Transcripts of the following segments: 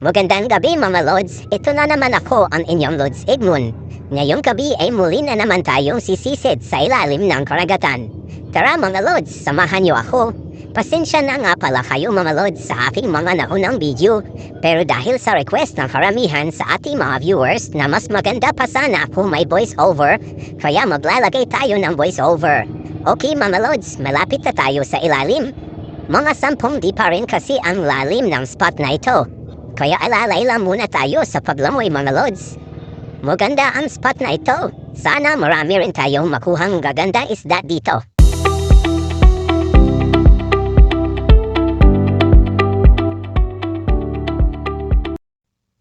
Magandang gabi mga Lods. Ito na naman ako ang inyong Lods Igmun. Ngayong gabi ay muli na naman tayong sisisid sa ilalim ng karagatan. Tara mga Lods, samahan niyo ako. Pasensya na nga pala kayo mga Lods sa aking mga naunang video. Pero dahil sa request ng karamihan sa ating mga viewers na mas maganda pa sana kung may voice over, kaya maglalagay tayo ng voice over. Okay mga Lods, malapit na tayo sa ilalim. Mga sampung di pa rin kasi ang lalim ng spot na ito. Kaya alalay lang muna tayo sa paglamoy mga lods. Maganda ang spot na ito. Sana marami rin tayong makuhang gaganda isda dito.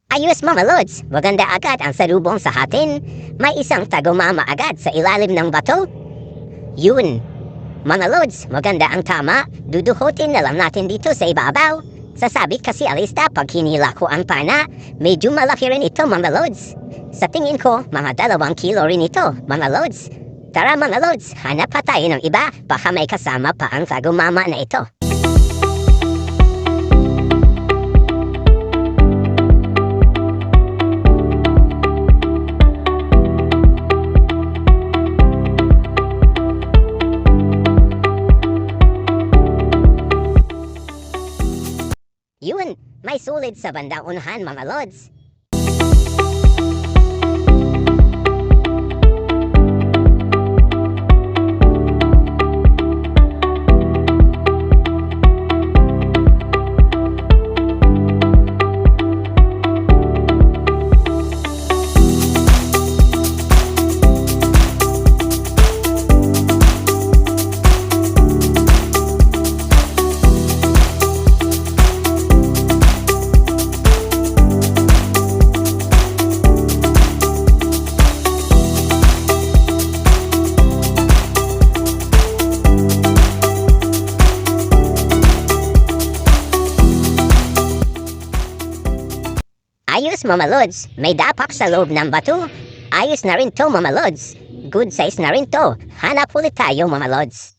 Ayos mga lods, maganda agad ang salubong sa atin. May isang tagumama agad sa ilalim ng bato. Yun. Mga lods, maganda ang tama. Duduhutin na lang natin dito sa ibabaw. Sasabit kasi alista pag hinila ko ang pana, medyo malaki rin ito mga lods. Sa tingin ko, mga dalawang kilo rin ito, mga lods. Tara mga lods, hanap pa tayo ng iba, baka may kasama pa ang tagumama na ito. May sulit sa bandang unahan mga lods. Mga lods, may dapak sa loob ng bato. Ayos na rin to mga lods. Good size na rin to. Hanap ulit tayo mga lods.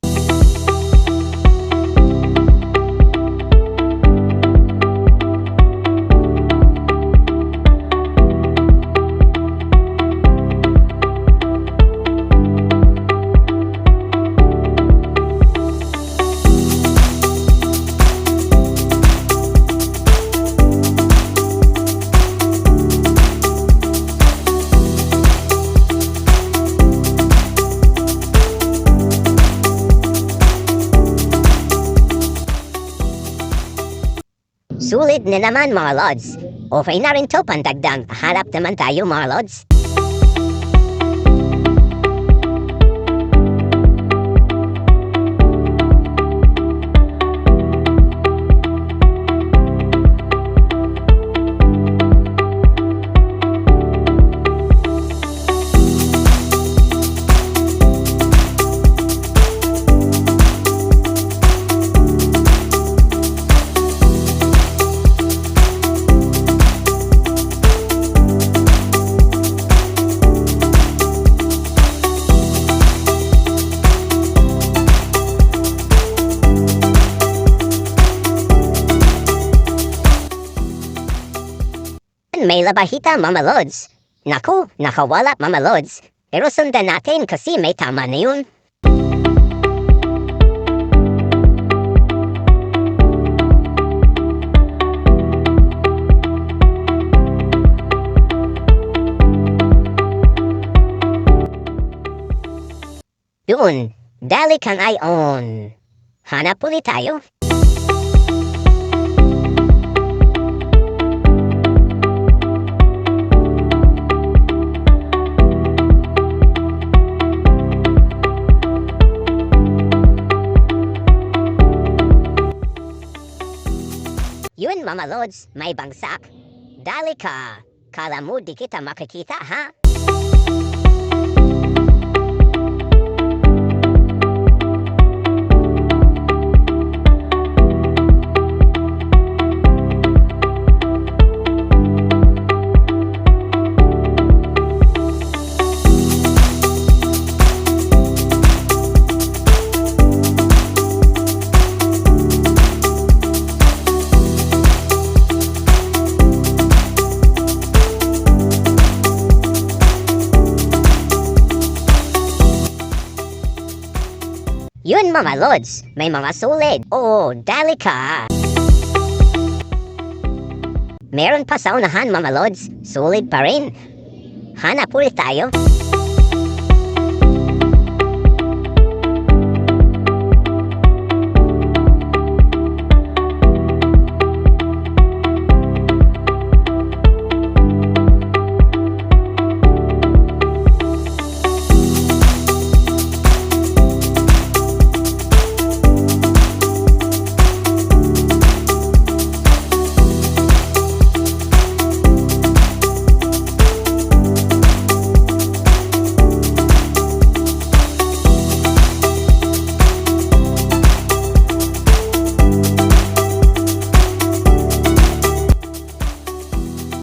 Sulit na naman mga lods. Okay na rin to pandagdag. Hanap naman tayo mga lods. May labahita mama lods. Naku, nakawala mama lods. Pero sundan natin kasi may tama na yun. Doon, dali kang ayon. Hanap ulit tayo. Mama Lods, may bangsak. Dali ka. Kala mo di kita makikita, ha? Yun mga lods, may mga solid. Oo, dali ka. Meron pa sa unahan mga lods, solid pa rin. Hanap ulit tayo.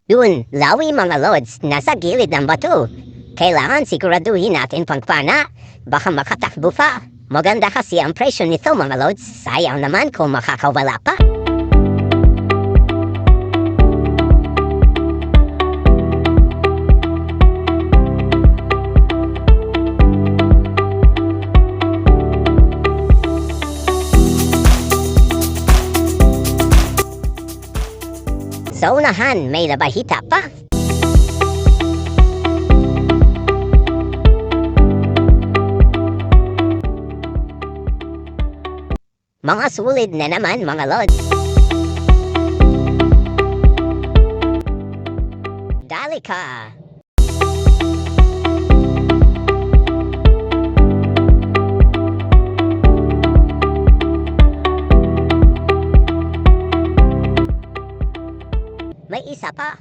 Dun, lawi mga lods, nasa gilid ng bato. Kailangan siguraduhin natin pagpana, baka makatakbo pa. Maganda kasi ang presyo nito mga lods, sayang naman kung makakawala pa. Sa unahan, may labahita pa. Mga sulid na naman mga lods. Dali ka. Pa.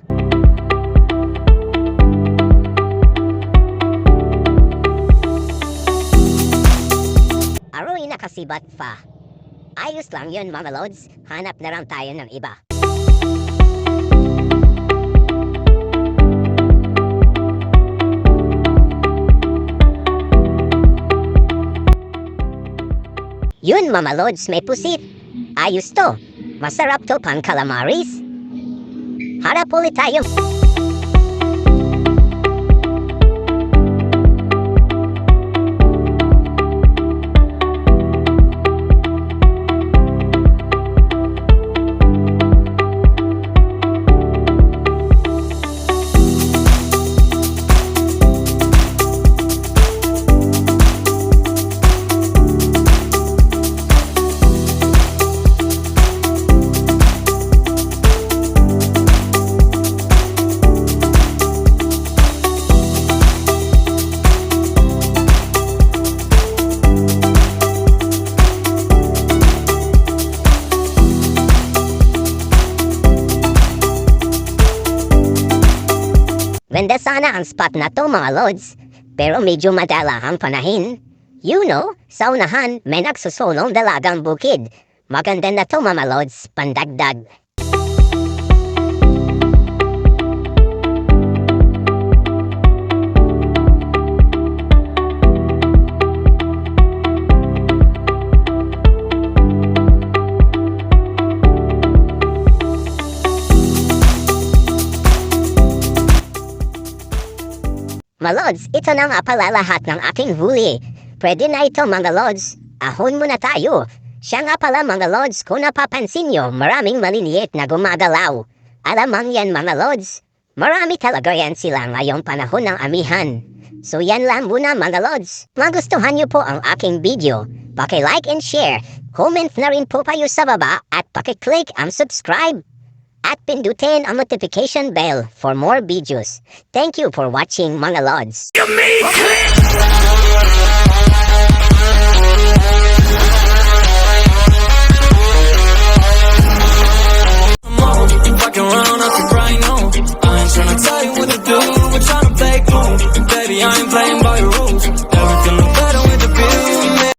Aroy nakasibat pa. Ayos lang yun mga lods. Hanap na lang tayo ng iba. Yun mga lods, may pusit. Ayos to. Masarap to pang calamaris. Harap ulit sana ang spot na to mga lods. Pero medyo madala ang panahin. You know, sa unahan may nagsusulong dalagang bukid. Maganda na to mga lods, pandagdag. Mga lods, ito na nga pala lahat ng aking huli. Pwede na ito mga lods. Ahon muna tayo. Siya nga pala mga lods, kung napapansin nyo, maraming maliliit na gumagalaw. Alamang yan mga lods. Marami talaga yan sila ngayong panahon ng amihan. So yan lang muna mga lods. Magustuhan nyo po ang aking video. Paki-like and share. Comment na rin po kayo sa baba at paki-click ang subscribe at pindutin ang notification bell for more videos. Thank you for watching mga lods.